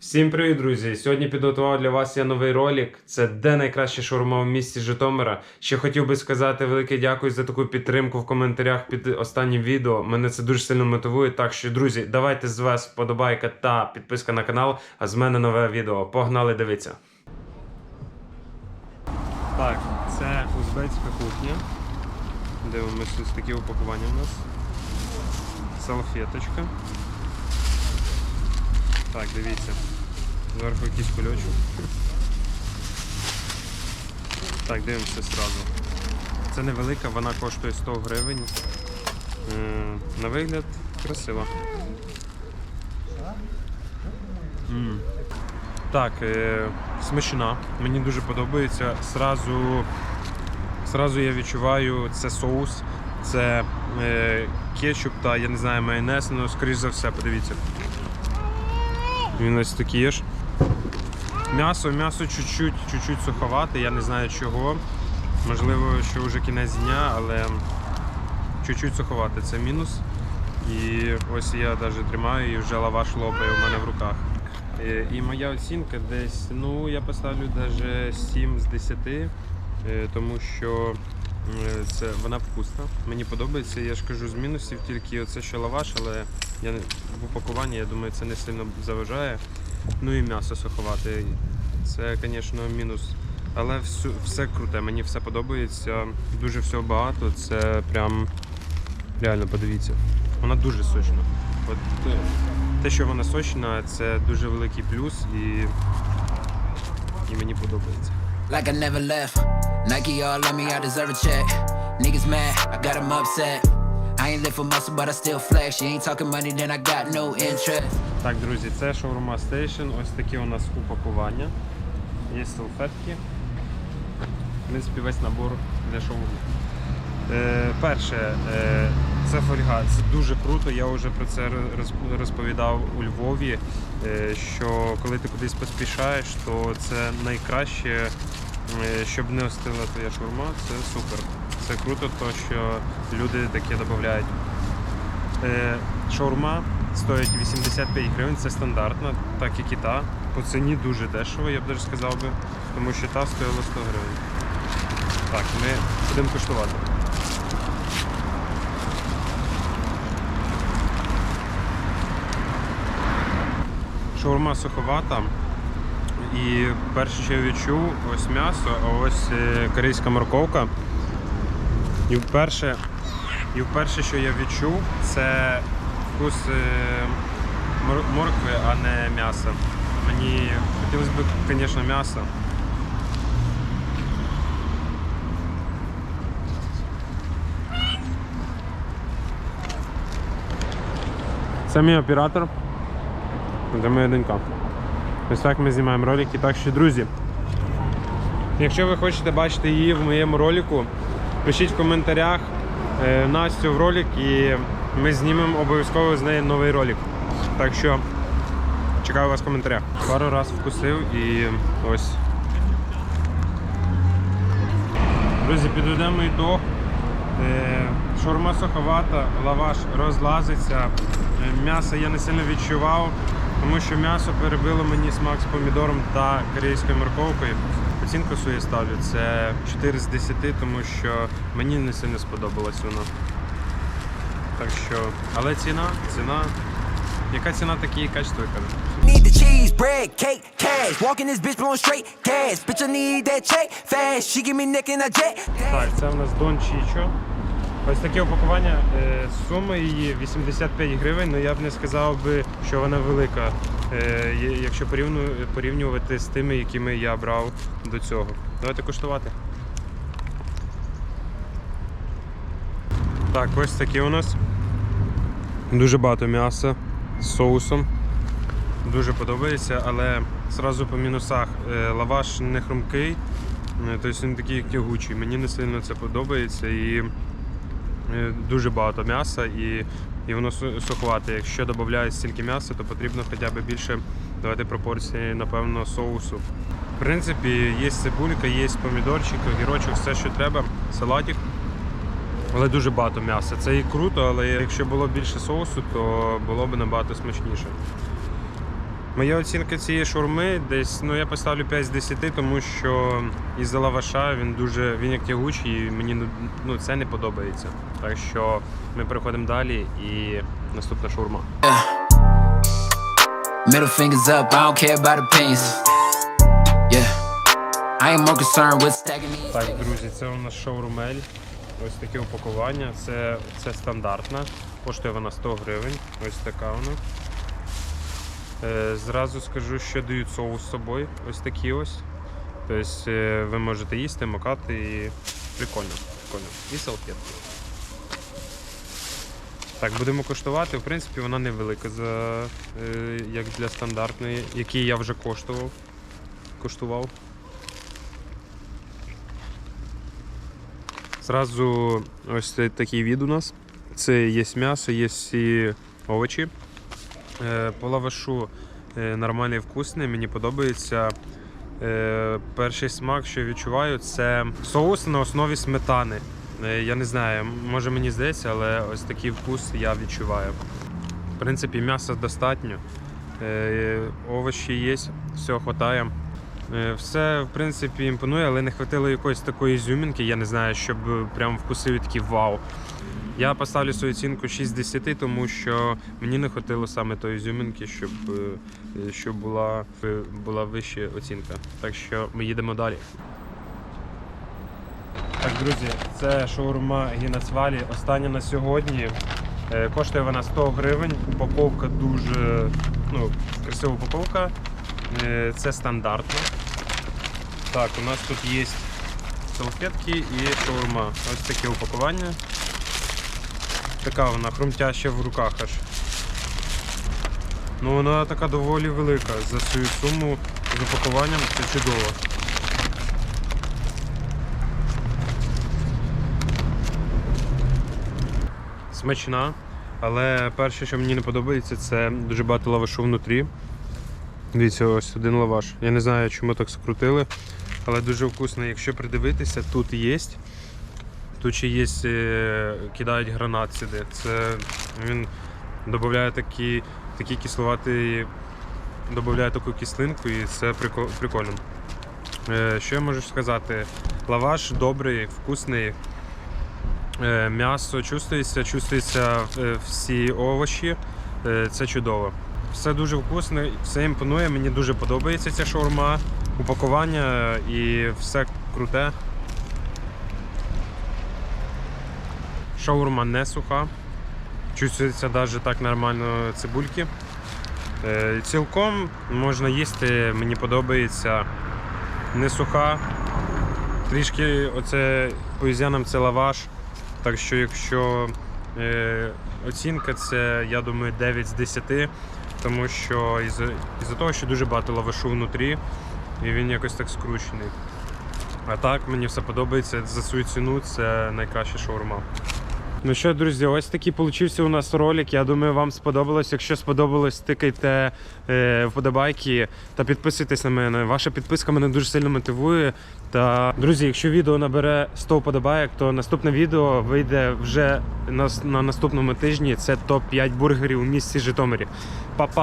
Всім привіт, друзі! Сьогодні підготував для вас я новий ролик. Це де найкраща шаурма в місті Житомира. Ще хотів би сказати велике дякую за таку підтримку в коментарях під останнім відео. Мене це дуже сильно мотивує. Так що, друзі, давайте з вас вподобайка та підписка на канал, а з мене нове відео. Погнали дивитися. Так, це узбецька кухня. Дивимося ось такі упакування у нас. Салфеточка. Так, дивіться. Зверху якийсь кульочок. Так, дивимося зразу. Це невелика, вона коштує 100 гривень. На вигляд красиво. М. Так, е, смачна. Мені дуже подобається. Сразу, сразу я відчуваю це соус, це е, кетчуп та я не знаю майонез, ну скоріш за все, подивіться. Він ось такий ж. М'ясо, м'ясо чуть-чуть, чуть-чуть суховате, я не знаю чого. Можливо, що вже кінець дня, але чуть-чуть суховате це мінус. І ось я навіть тримаю і вже лаваш лопає у мене в руках. Е, І моя оцінка десь, ну я поставлю навіть 7 з 10, е, тому що це, вона вкусна. Мені подобається. Я ж кажу, з мінусів тільки оце що лаваш, але я в упакуванні, я думаю, це не сильно заважає. Ну і м'ясо суховате. Це, звісно, мінус. Але все, все круте, мені все подобається. Дуже всього багато. Це прям реально подивіться. Вона дуже сочна. От, те, що вона сочна, це дуже великий плюс і, і мені подобається. Like I never left. Nike all on me, I deserve a check. Niggas mad, I got them upset. I ain't live for muscle, but I still flex. You ain't talking money, then I got no interest. Так, друзі, це шаурма стейшн. Ось такі у нас упакування. Є салфетки. В принципі, весь набор для шаурми. Е, перше, е, це фольга. Це дуже круто. Я вже про це розповідав у Львові. е, що коли ти кудись поспішаєш, то це найкраще, щоб не остила твоя шаурма. Це супер. Це круто, то що люди таке додають. Шаурма стоїть 85 гривень, це стандартно, так як і та. По ціні дуже дешево, я б навіть сказав би, тому що та стоїла 100 гривень. Так, ми будемо куштувати. Шаурма суховата. І перше, що я відчув, ось м'ясо, а ось е, корейська морковка. І вперше, і вперше, що я відчув, це вкус е, моркви, а не м'яса. Мені хотілося б, звісно, м'ясо. Це мій оператор. Це моя донька. Ось так ми знімаємо ролики. Так що, друзі, Якщо ви хочете бачити її в моєму ролику, пишіть в коментарях е, Настю в ролик і ми знімемо обов'язково з неї новий ролик. Так що чекаю вас в коментарях. Пару раз вкусив і ось. Друзі, підведемо ітог. Е, Шаурма суховата, лаваш розлазиться. Е, М'ясо я не сильно відчував, тому що м'ясо перебило мені смак з помідором та корейською морковкою. Оцінку свою ставлю це 4 з 10, тому що мені не сильно сподобалась вона. Так що, але ціна, ціна. Яка ціна, такі і качество, я кажу. Need the cheese, bread, cake, cash. Walking this bitch blowing straight gas. Bitch, I need that check fast. She give me neck and I jet. Так, це в нас Дон Чічо. Ось таке упакування. Е, Сума її 85 гривень, але я б не сказав би, що вона велика, е, якщо порівнювати з тими, якими я брав до цього. Давайте куштувати. Так, ось такі у нас. Дуже багато м'яса з соусом. Дуже подобається, але зразу по мінусах. Е, Лаваш не хрумкий, тобто він такий тягучий. Мені не сильно це подобається і дуже багато м'яса і, і воно су- суховате. Якщо додають стільки м'яса, то потрібно хоча б більше давати пропорції, напевно, соусу. В принципі, є цибулька, є помідорчик, огірочок, все, що треба, салатик. Але дуже багато м'яса. Це і круто, але якщо було більше соусу, то було б набагато смачніше. Моя оцінка цієї шаурми десь, ну я поставлю 5 з 10, тому що із-за лаваша він дуже він як тягучий, і мені ну, ну, це не подобається. Так що ми переходимо далі і наступна шаурма. Middle fingers up, I don't care about opinions. Yeah, I ain't more concerned with stacking. Так, друзі, це у нас шаурмель. Ось таке упакування. Це, це стандартна. Коштує вона 100 гривень. Ось така вона. Е, зразу скажу, що дають соус з собою. Ось такі ось. Тобто е, ви можете їсти, макати і прикольно. прикольно. І салфетки. Так, будемо коштувати. В принципі, вона невелика за, е, як для стандартної, який я вже коштував. Коштував. Зразу ось такий від у нас. Це є м'ясо, є і овочі. Е, По лавашу е, нормальний вкусний, мені подобається. Е, Перший смак, що я відчуваю, це соус на основі сметани. Я не знаю, може мені здається, але ось такий вкус я відчуваю. В принципі, м'яса достатньо. Овочі є, все вистачає. Все, в принципі, імпонує, але не хватило якоїсь такої зюмінки, я не знаю, щоб прям вкусив такий вау. Я поставлю свою оцінку 6 10, тому що мені не хватило саме тої зюмінки, щоб, е, щоб була, е, була вища оцінка. Так що ми їдемо далі. Так, друзі, це шаурма Гінацвалі. Остання на сьогодні. Е, Коштує вона 100 гривень. Упаковка дуже ну, красива упаковка. Це стандартно. Так, у нас тут є салфетки і шаурма. Ось таке упакування. Така вона хрумтяща в руках аж. Ну вона така доволі велика. За свою суму з упакуванням це чудово. Смачна, але перше, що мені не подобається, це дуже багато лавашу внутрі. Дивіться, ось один лаваш. Я не знаю, чому так скрутили, але дуже вкусно. Якщо придивитися, тут є. Ще є, е, кидають гранат сюди. Це він додає такі, такі кисловаті, додає таку кислинку і це прикольно. Е, Що я можу сказати? Лаваш добрий, вкусний. Е, М'ясо чувствується, чувствуються всі овочі. Це чудово. Все дуже вкусно, все імпонує. Мені дуже подобається ця шаурма, упакування і все круте. Шаурма не суха. Чувствується навіть так нормально цибульки. Е, Цілком можна їсти, мені подобається. Не суха. Трішки оце по ізянам це лаваш. Так що якщо е, оцінка це, я думаю, 9 з 10, тому що із-за із того, що дуже багато лавашу внутрі, і він якось так скручений. А так мені все подобається. За свою ціну це найкраща шаурма. Ну що, друзі, ось такий получився у нас ролик. Я думаю, вам сподобалось. Якщо сподобалось, тикайте е, вподобайки та підписуйтесь на мене. Ваша підписка мене дуже сильно мотивує. Та друзі, якщо відео набере 100 вподобайок, то наступне відео вийде вже на, на наступному тижні. Це топ 5 бургерів у місті Житомирі. Па-па!